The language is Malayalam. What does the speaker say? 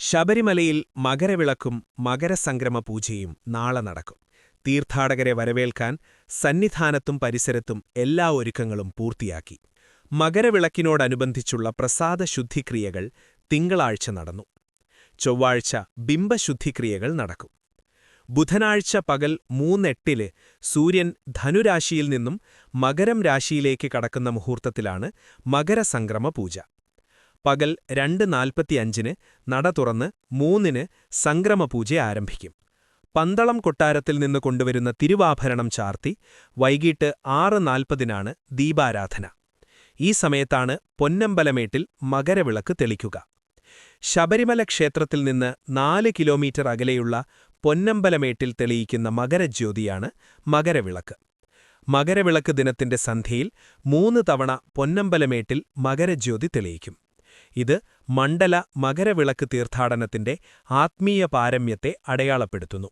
ശബരിമലയിൽ മകരവിളക്കും മകരസംക്രമ പൂജയും നാളെ നടക്കും. തീർത്ഥാടകരെ വരവേൽക്കാൻ സന്നിധാനത്തും പരിസരത്തും എല്ലാ ഒരുക്കങ്ങളും പൂർത്തിയാക്കി. മകരവിളക്കിനോടനുബന്ധിച്ചുള്ള പ്രസാദശുദ്ധിക്രിയകൾ തിങ്കളാഴ്ച നടന്നു. ചൊവ്വാഴ്ച ബിംബശുദ്ധിക്രിയകൾ നടക്കും. ബുധനാഴ്ച പകൽ മൂന്നെട്ടിൽ സൂര്യൻ ധനുരാശിയിൽ നിന്നും മകരം രാശിയിലേക്ക് കടക്കുന്ന മുഹൂർത്തത്തിലാണ് മകരസംക്രമ പൂജ പകൽ രണ്ട് നാൽപ്പത്തിയഞ്ചിന് നട തുറന്ന് മൂന്നിന് സംക്രമപൂജ ആരംഭിക്കും. പന്തളം കൊട്ടാരത്തിൽ നിന്ന് കൊണ്ടുവരുന്ന തിരുവാഭരണം ചാർത്തി വൈകിട്ട് ആറ് നാൽപ്പതിനാണ് ദീപാരാധന. ഈ സമയത്താണ് പൊന്നമ്പലമേട്ടിൽ മകരവിളക്ക് തെളിക്കുക. ശബരിമല ക്ഷേത്രത്തിൽ നിന്ന് നാല് കിലോമീറ്റർ അകലെയുള്ള പൊന്നമ്പലമേട്ടിൽ തെളിയിക്കുന്ന മകരജ്യോതിയാണ് മകരവിളക്ക്. മകരവിളക്ക് ദിനത്തിന്റെ സന്ധ്യയിൽ മൂന്ന് തവണ പൊന്നമ്പലമേട്ടിൽ മകരജ്യോതി തെളിയിക്കും. ഇത് മണ്ഡല മകരവിളക്ക് തീർത്ഥാടനത്തിന്റെ ആത്മീയ പാരമ്യത്തെ അടയാളപ്പെടുത്തുന്നു